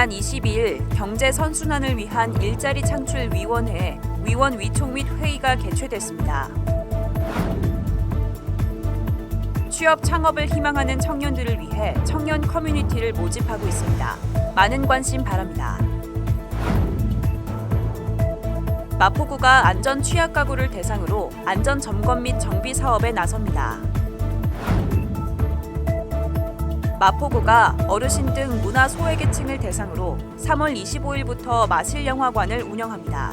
지난 22일 경제 선순환을 위한 일자리 창출 위원회에 위원 위촉 및 회의가 개최됐습니다. 취업 창업을 희망하는 청년들을 위해 청년 커뮤니티를 모집하고 있습니다. 많은 관심 바랍니다. 마포구가 안전 취약 가구를 대상으로 안전 점검 및 정비 사업에 나섭니다. 마포구가 어르신 등 문화 소외계층을 대상으로 3월 25일부터 마실 영화관을 운영합니다.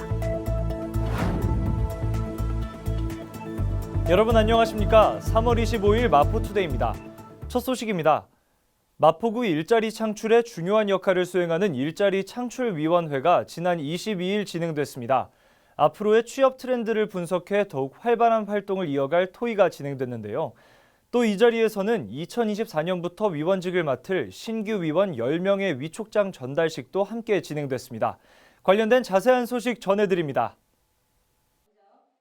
여러분 안녕하십니까? 3월 25일 마포투데이입니다. 첫 소식입니다. 마포구 일자리 창출에 중요한 역할을 수행하는 일자리 창출위원회가 지난 22일 진행됐습니다. 앞으로의 취업 트렌드를 분석해 더욱 활발한 활동을 이어갈 토의가 진행됐는데요. 또 이 자리에서는 2024년부터 위원직을 맡을 신규 위원 10명의 위촉장 전달식도 함께 진행됐습니다. 관련된 자세한 소식 전해드립니다.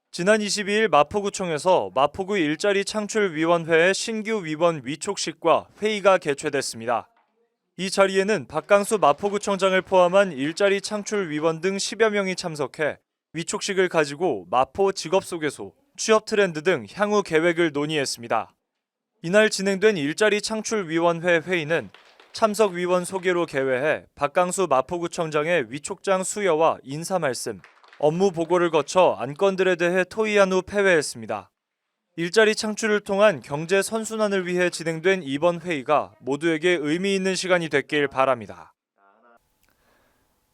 지난 22일 마포구청에서 마포구 일자리 창출위원회의 신규 위원 위촉식과 회의가 개최됐습니다. 이 자리에는 박강수 마포구청장을 포함한 일자리 창출위원 등 10여 명이 참석해 위촉식을 가지고 마포 직업소개소, 취업 트렌드 등 향후 계획을 논의했습니다. 이날 진행된 일자리 창출위원회 회의는 참석 위원 소개로 개회해 박강수 마포구청장의 위촉장 수여와 인사 말씀, 업무 보고를 거쳐 안건들에 대해 토의한 후 폐회했습니다. 일자리 창출을 통한 경제 선순환을 위해 진행된 이번 회의가 모두에게 의미 있는 시간이 됐길 바랍니다.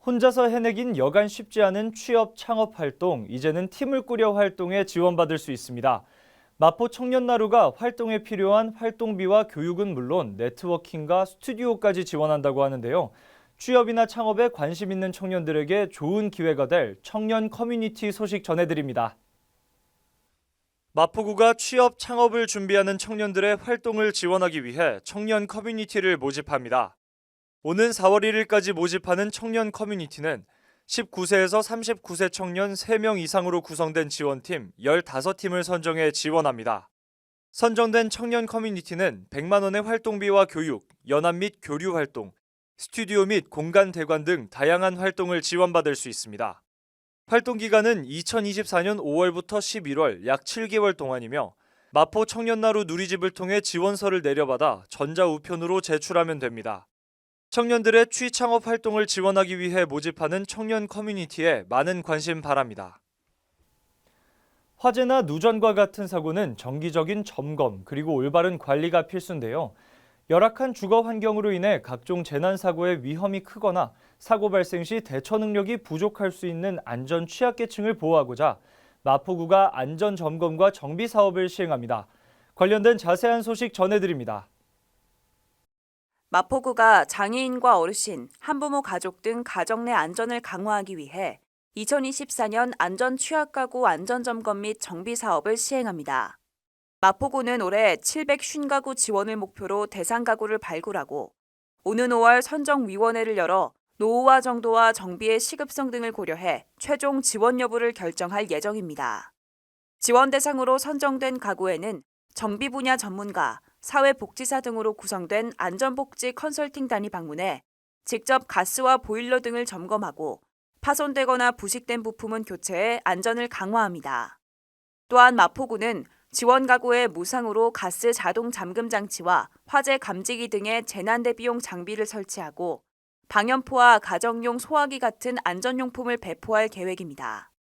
혼자서 해내긴 여간 쉽지 않은 취업 창업 활동, 이제는 팀을 꾸려 활동에 지원받을 수 있습니다. 마포 청년나루가 활동에 필요한 활동비와 교육은 물론 네트워킹과 스튜디오까지 지원한다고 하는데요. 취업이나 창업에 관심 있는 청년들에게 좋은 기회가 될 청년 커뮤니티 소식 전해드립니다. 마포구가 취업 창업을 준비하는 청년들의 활동을 지원하기 위해 청년 커뮤니티를 모집합니다. 오는 4월 1일까지 모집하는 청년 커뮤니티는 19세에서 39세 청년 3명 이상으로 구성된 지원팀 15팀을 선정해 지원합니다. 선정된 청년 커뮤니티는 100만 원의 활동비와 교육, 연합 및 교류 활동, 스튜디오 및 공간 대관 등 다양한 활동을 지원받을 수 있습니다. 활동 기간은 2024년 5월부터 11월 약 7개월 동안이며 마포 청년나루 누리집을 통해 지원서를 내려받아 전자우편으로 제출하면 됩니다. 청년들의 취창업 활동을 지원하기 위해 모집하는 청년 커뮤니티에 많은 관심 바랍니다. 화재나 누전과 같은 사고는 정기적인 점검 그리고 올바른 관리가 필수인데요. 열악한 주거 환경으로 인해 각종 재난 사고의 위험이 크거나 사고 발생 시 대처 능력이 부족할 수 있는 안전 취약계층을 보호하고자 마포구가 안전 점검과 정비 사업을 시행합니다. 관련된 자세한 소식 전해드립니다. 마포구가 장애인과 어르신, 한부모 가족 등 가정 내 안전을 강화하기 위해 2024년 안전 취약 가구 안전 점검 및 정비 사업을 시행합니다. 마포구는 올해 750가구 지원을 목표로 대상 가구를 발굴하고 오는 5월 선정 위원회를 열어 노후화 정도와 정비의 시급성 등을 고려해 최종 지원 여부를 결정할 예정입니다. 지원 대상으로 선정된 가구에는 정비 분야 전문가, 사회복지사 등으로 구성된 안전복지 컨설팅단이 방문해 직접 가스와 보일러 등을 점검하고 파손되거나 부식된 부품은 교체해 안전을 강화합니다. 또한 마포구는 지원 가구에 무상으로 가스 자동 잠금 장치와 화재 감지기 등의 재난 대비용 장비를 설치하고 방염포와 가정용 소화기 같은 안전용품을 배포할 계획입니다.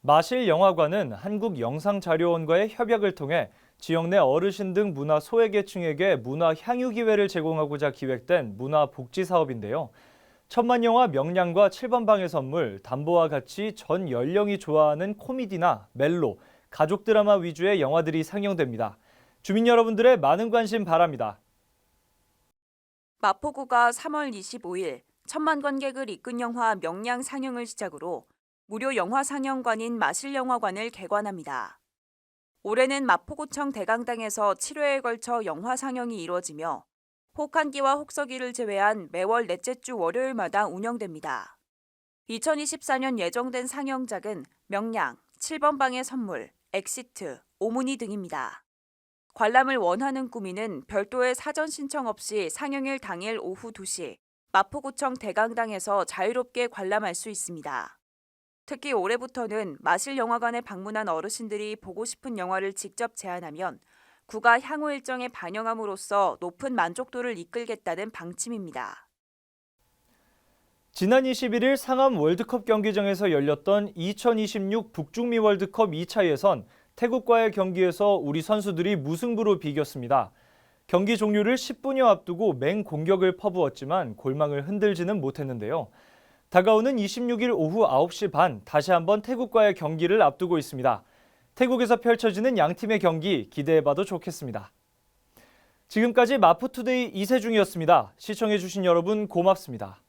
마실 영화관은 한국영상자료원과의 협약을 통해 지역 내 어르신 등 문화 소외계층에게 문화 향유 기회를 제공하고자 기획된 문화 복지 사업인데요. 천만 영화 명량과 7번 방의 선물, 담보와 같이 전 연령이 좋아하는 코미디나 멜로, 가족 드라마 위주의 영화들이 상영됩니다. 주민 여러분들의 많은 관심 바랍니다. 마포구가 3월 25일 천만 관객을 이끈 영화 명량 상영을 시작으로 무료 영화 상영관인 마실영화관을 개관합니다. 올해는 마포구청 대강당에서 7회에 걸쳐 영화 상영이 이루어지며 혹한기와 혹서기를 제외한 매월 넷째 주 월요일마다 운영됩니다. 2024년 예정된 상영작은 명량, 7번 방의 선물, 엑시트, 오문이 등입니다. 관람을 원하는 꾸미는 별도의 사전 신청 없이 상영일 당일 오후 2시 마포구청 대강당에서 자유롭게 관람할 수 있습니다. 특히 올해부터는 마실 영화관에 방문한 어르신들이 보고 싶은 영화를 직접 제안하면 구가 향후 일정에 반영함으로써 높은 만족도를 이끌겠다는 방침입니다. 지난 21일 상암 월드컵 경기장에서 열렸던 2026 북중미 월드컵 2차 예선 태국과의 경기에서 우리 선수들이 무승부로 비겼습니다. 경기 종료를 10분여 앞두고 맹 공격을 퍼부었지만 골망을 흔들지는 못했는데요. 다가오는 26일 오후 9시 반 다시 한번 태국과의 경기를 앞두고 있습니다. 태국에서 펼쳐지는 양 팀의 경기 기대해봐도 좋겠습니다. 지금까지 마포투데이 이세중이었습니다. 시청해주신 여러분 고맙습니다.